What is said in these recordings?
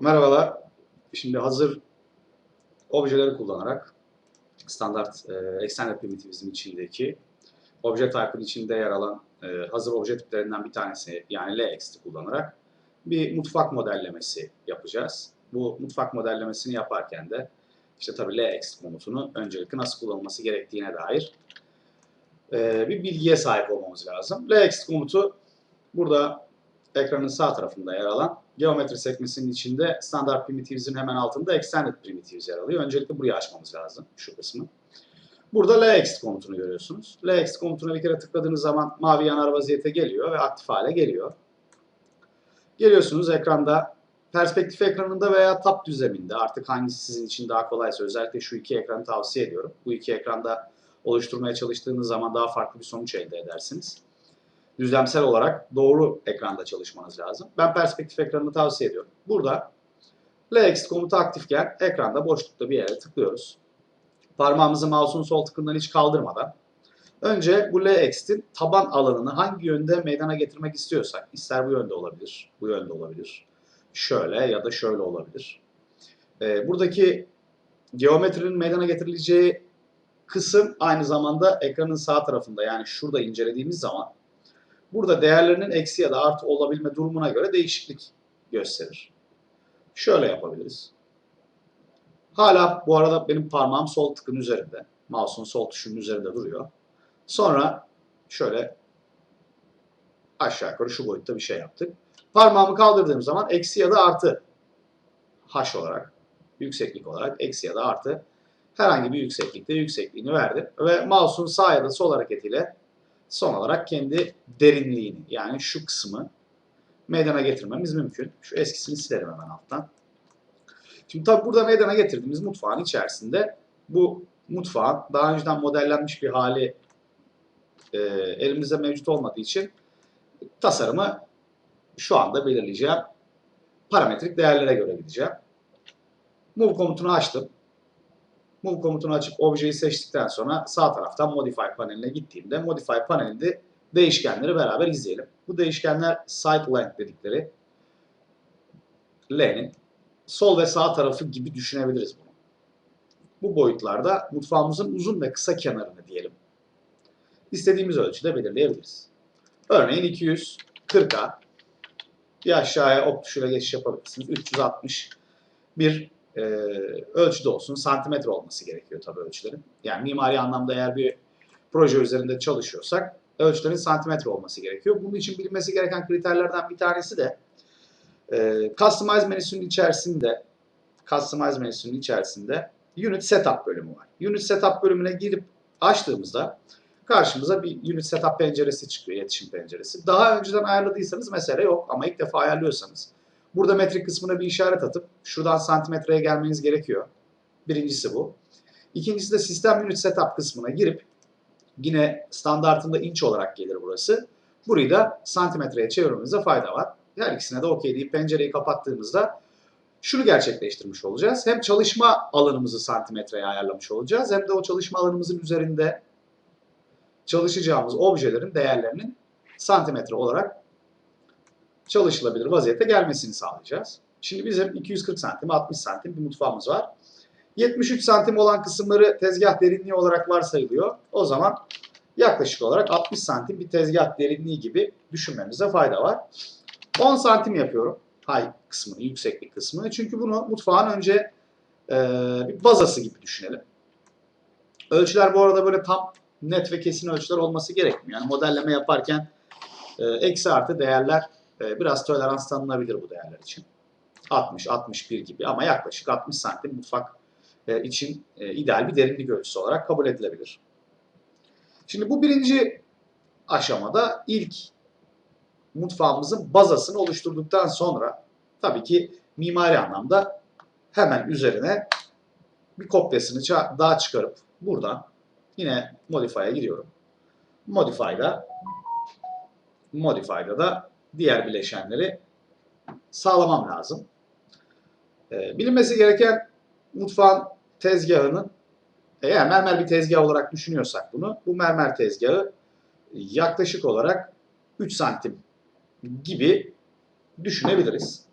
Merhabalar. Şimdi hazır objeleri kullanarak standart e, extended primitivizm içindeki obje type'ın içinde yer alan e, hazır obje tiplerinden bir tanesi yani LX'ti kullanarak bir mutfak modellemesi yapacağız. Bu mutfak modellemesini yaparken de işte tabii LX komutunu öncelikle nasıl kullanılması gerektiğine dair e, bir bilgiye sahip olmamız lazım. LX komutu burada ekranın sağ tarafında yer alan geometri sekmesinin içinde standart primitivizmin hemen altında extended primitives yer alıyor. Öncelikle burayı açmamız lazım şu kısmı. Burada LX komutunu görüyorsunuz. LX komutuna bir kere tıkladığınız zaman mavi yanar vaziyete geliyor ve aktif hale geliyor. Geliyorsunuz ekranda perspektif ekranında veya tab düzleminde artık hangisi sizin için daha kolaysa özellikle şu iki ekranı tavsiye ediyorum. Bu iki ekranda oluşturmaya çalıştığınız zaman daha farklı bir sonuç elde edersiniz düzlemsel olarak doğru ekranda çalışmanız lazım. Ben perspektif ekranını tavsiye ediyorum. Burada LX komutu aktifken ekranda boşlukta bir yere tıklıyoruz. Parmağımızı mouse'un sol tıkından hiç kaldırmadan önce bu LX'in taban alanını hangi yönde meydana getirmek istiyorsak, ister bu yönde olabilir, bu yönde olabilir, şöyle ya da şöyle olabilir. Ee, buradaki geometrinin meydana getirileceği kısım aynı zamanda ekranın sağ tarafında yani şurada incelediğimiz zaman burada değerlerinin eksi ya da artı olabilme durumuna göre değişiklik gösterir. Şöyle yapabiliriz. Hala bu arada benim parmağım sol tıkın üzerinde. Mouse'un sol tuşunun üzerinde duruyor. Sonra şöyle aşağı yukarı şu boyutta bir şey yaptık. Parmağımı kaldırdığım zaman eksi ya da artı h olarak, yükseklik olarak eksi ya da artı herhangi bir yükseklikte yüksekliğini verdim. Ve mouse'un sağ ya da sol hareketiyle son olarak kendi derinliğini yani şu kısmı meydana getirmemiz mümkün. Şu eskisini silerim hemen alttan. Şimdi tabi burada meydana getirdiğimiz mutfağın içerisinde bu mutfağın daha önceden modellenmiş bir hali e, elimizde mevcut olmadığı için tasarımı şu anda belirleyeceğim. Parametrik değerlere göre gideceğim. Move komutunu açtım. Move komutunu açıp objeyi seçtikten sonra sağ taraftan Modify paneline gittiğimde Modify panelinde değişkenleri beraber izleyelim. Bu değişkenler side length dedikleri L'nin sol ve sağ tarafı gibi düşünebiliriz bunu. Bu boyutlarda mutfağımızın uzun ve kısa kenarını diyelim. İstediğimiz ölçüde belirleyebiliriz. Örneğin 240'a bir aşağıya ok tuşuyla geçiş yapabilirsiniz. 360 bir e, ölçüde olsun. Santimetre olması gerekiyor tabii ölçülerin. Yani mimari anlamda eğer bir proje üzerinde çalışıyorsak ölçülerin santimetre olması gerekiyor. Bunun için bilinmesi gereken kriterlerden bir tanesi de e, Customize menüsünün içerisinde Customize menüsünün içerisinde Unit Setup bölümü var. Unit Setup bölümüne girip açtığımızda karşımıza bir Unit Setup penceresi çıkıyor, iletişim penceresi. Daha önceden ayarladıysanız mesele yok ama ilk defa ayarlıyorsanız Burada metrik kısmına bir işaret atıp şuradan santimetreye gelmeniz gerekiyor. Birincisi bu. İkincisi de sistem unit setup kısmına girip yine standartında inç olarak gelir burası. Burayı da santimetreye çevirmemize fayda var. Her ikisine de okey deyip pencereyi kapattığımızda şunu gerçekleştirmiş olacağız. Hem çalışma alanımızı santimetreye ayarlamış olacağız hem de o çalışma alanımızın üzerinde çalışacağımız objelerin değerlerinin santimetre olarak çalışılabilir vaziyete gelmesini sağlayacağız. Şimdi bizim 240 santim, 60 santim bir mutfağımız var. 73 santim olan kısımları tezgah derinliği olarak varsayılıyor. O zaman yaklaşık olarak 60 santim bir tezgah derinliği gibi düşünmemize fayda var. 10 santim yapıyorum hay kısmını, yükseklik kısmını. Çünkü bunu mutfağın önce e, bir bazası gibi düşünelim. Ölçüler bu arada böyle tam net ve kesin ölçüler olması gerekmiyor. Yani modelleme yaparken e, eksi artı değerler e, biraz tolerans tanınabilir bu değerler için. 60, 61 gibi ama yaklaşık 60 santim mutfak e, için e, ideal bir derinlik ölçüsü olarak kabul edilebilir. Şimdi bu birinci aşamada ilk mutfağımızın bazasını oluşturduktan sonra tabii ki mimari anlamda hemen üzerine bir kopyasını daha çıkarıp buradan yine Modify'a giriyorum. Modify'da Modify'da da diğer bileşenleri sağlamam lazım. E, bilinmesi gereken mutfağın tezgahının eğer mermer bir tezgah olarak düşünüyorsak bunu, bu mermer tezgahı yaklaşık olarak 3 santim gibi düşünebiliriz.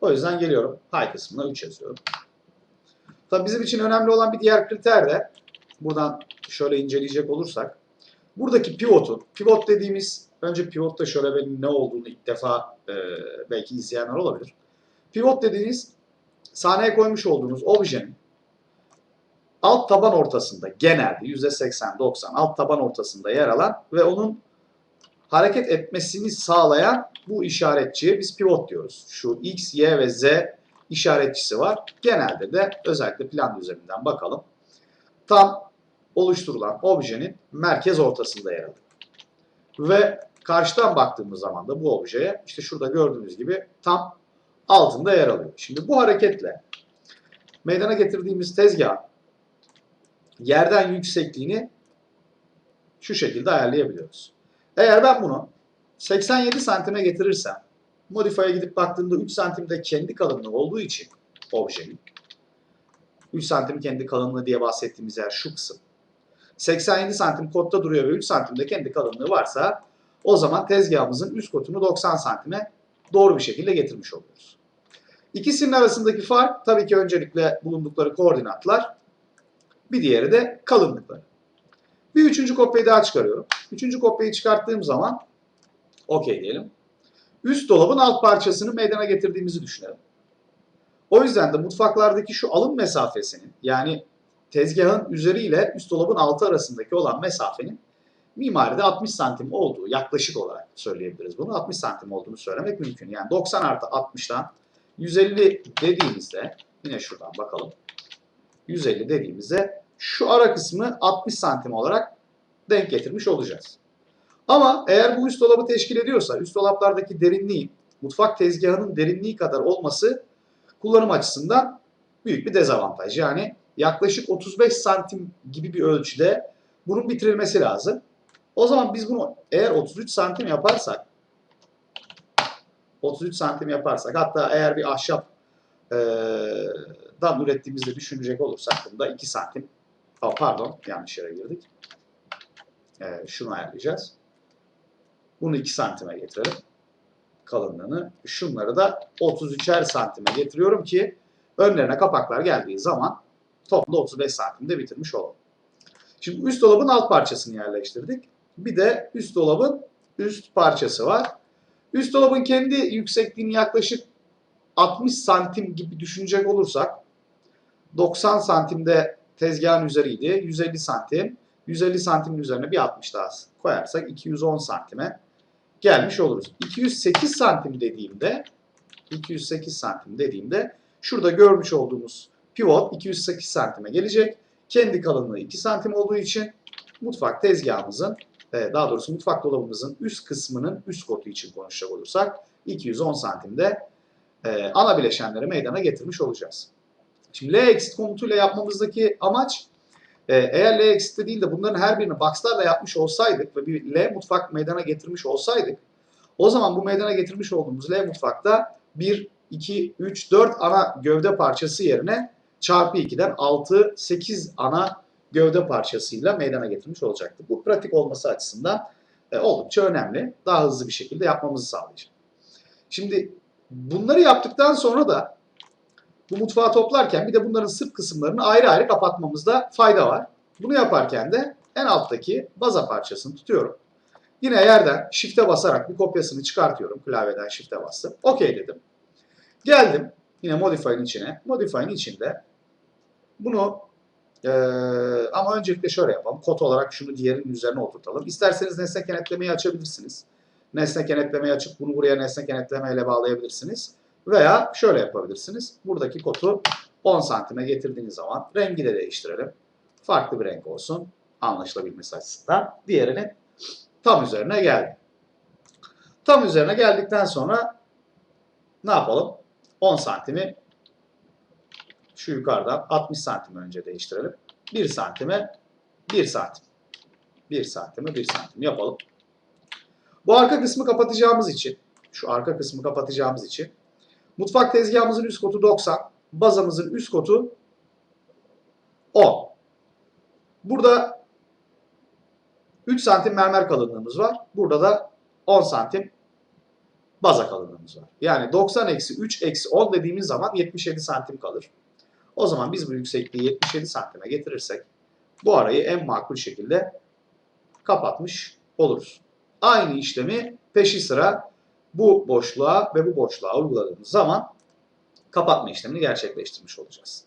O yüzden geliyorum. Pay kısmına 3 yazıyorum. Tabii bizim için önemli olan bir diğer kriter de buradan şöyle inceleyecek olursak buradaki pivotun, pivot dediğimiz önce pivotta şöyle benim ne olduğunu ilk defa e, belki izleyenler olabilir. Pivot dediğiniz sahneye koymuş olduğunuz objenin alt taban ortasında genelde %80-90 alt taban ortasında yer alan ve onun hareket etmesini sağlayan bu işaretçiye biz pivot diyoruz. Şu X, Y ve Z işaretçisi var. Genelde de özellikle plan üzerinden bakalım. Tam oluşturulan objenin merkez ortasında yer alır. Ve karşıdan baktığımız zaman da bu objeye işte şurada gördüğünüz gibi tam altında yer alıyor. Şimdi bu hareketle meydana getirdiğimiz tezgah yerden yüksekliğini şu şekilde ayarlayabiliyoruz. Eğer ben bunu 87 santime getirirsem Modify'a gidip baktığımda 3 santimde kendi kalınlığı olduğu için objenin 3 santim kendi kalınlığı diye bahsettiğimiz yer şu kısım. 87 santim kodda duruyor ve 3 santimde kendi kalınlığı varsa o zaman tezgahımızın üst kotunu 90 santime doğru bir şekilde getirmiş oluyoruz. İkisinin arasındaki fark tabii ki öncelikle bulundukları koordinatlar bir diğeri de kalınlıkları. Bir üçüncü kopyayı daha çıkarıyorum. Üçüncü kopyayı çıkarttığım zaman okey diyelim. Üst dolabın alt parçasını meydana getirdiğimizi düşünelim. O yüzden de mutfaklardaki şu alım mesafesinin yani tezgahın üzeriyle üst dolabın altı arasındaki olan mesafenin mimaride 60 santim olduğu yaklaşık olarak söyleyebiliriz bunu. 60 santim olduğunu söylemek mümkün. Yani 90 artı 60'tan 150 dediğimizde yine şuradan bakalım. 150 dediğimizde şu ara kısmı 60 santim olarak denk getirmiş olacağız. Ama eğer bu üst dolabı teşkil ediyorsa üst dolaplardaki derinliğin mutfak tezgahının derinliği kadar olması kullanım açısından büyük bir dezavantaj. Yani yaklaşık 35 santim gibi bir ölçüde bunun bitirilmesi lazım. O zaman biz bunu eğer 33 santim yaparsak 33 santim yaparsak hatta eğer bir ahşap e, dan ürettiğimizde düşünecek olursak bunda 2 santim oh, pardon yanlış yere girdik. E, şunu ayarlayacağız. Bunu 2 santime getirelim. Kalınlığını. Şunları da 33'er santime getiriyorum ki önlerine kapaklar geldiği zaman toplamda 35 santimde bitirmiş olalım. Şimdi üst dolabın alt parçasını yerleştirdik. Bir de üst dolabın üst parçası var. Üst dolabın kendi yüksekliğini yaklaşık 60 santim gibi düşünecek olursak 90 santimde tezgahın üzeriydi. 150 santim. 150 santimin üzerine bir 60 daha koyarsak 210 santime gelmiş oluruz. 208 santim dediğimde 208 santim dediğimde şurada görmüş olduğumuz pivot 208 santime gelecek. Kendi kalınlığı 2 santim olduğu için mutfak tezgahımızın e, daha doğrusu mutfak dolabımızın üst kısmının üst kotu için konuşacak olursak 210 santimde e, ana bileşenleri meydana getirmiş olacağız. Şimdi L exit komutuyla yapmamızdaki amaç e, eğer L exit'te değil de bunların her birini box'larla yapmış olsaydık ve bir L mutfak meydana getirmiş olsaydık o zaman bu meydana getirmiş olduğumuz L mutfakta 1, 2, 3, 4 ana gövde parçası yerine çarpı 2'den 6, 8 ana gövde parçasıyla meydana getirmiş olacaktı. Bu pratik olması açısından e, oldukça önemli. Daha hızlı bir şekilde yapmamızı sağlayacak. Şimdi bunları yaptıktan sonra da bu mutfağı toplarken bir de bunların sırt kısımlarını ayrı ayrı kapatmamızda fayda var. Bunu yaparken de en alttaki baza parçasını tutuyorum. Yine yerden shift'e basarak bir kopyasını çıkartıyorum. Klavyeden shift'e bastım. OK dedim. Geldim yine Modify'ın içine. Modify'ın içinde bunu ee, ama öncelikle şöyle yapalım. Kod olarak şunu diğerinin üzerine oturtalım. İsterseniz nesne kenetlemeyi açabilirsiniz. Nesne kenetlemeyi açıp bunu buraya nesne kenetlemeyle bağlayabilirsiniz. Veya şöyle yapabilirsiniz. Buradaki kodu 10 santime getirdiğiniz zaman rengi de değiştirelim. Farklı bir renk olsun. Anlaşılabilmesi açısından. Diğerinin tam üzerine geldi. Tam üzerine geldikten sonra ne yapalım? 10 santimi şu yukarıdan 60 santim önce değiştirelim. 1 santime 1 santim. 1 santime 1 santim yapalım. Bu arka kısmı kapatacağımız için, şu arka kısmı kapatacağımız için mutfak tezgahımızın üst kotu 90, bazamızın üst kotu 10. Burada 3 santim mermer kalınlığımız var. Burada da 10 santim baza kalınlığımız var. Yani 90 eksi 3 eksi 10 dediğimiz zaman 77 santim kalır. O zaman biz bu yüksekliği 77 santime getirirsek bu arayı en makul şekilde kapatmış oluruz. Aynı işlemi peşi sıra bu boşluğa ve bu boşluğa uyguladığımız zaman kapatma işlemini gerçekleştirmiş olacağız.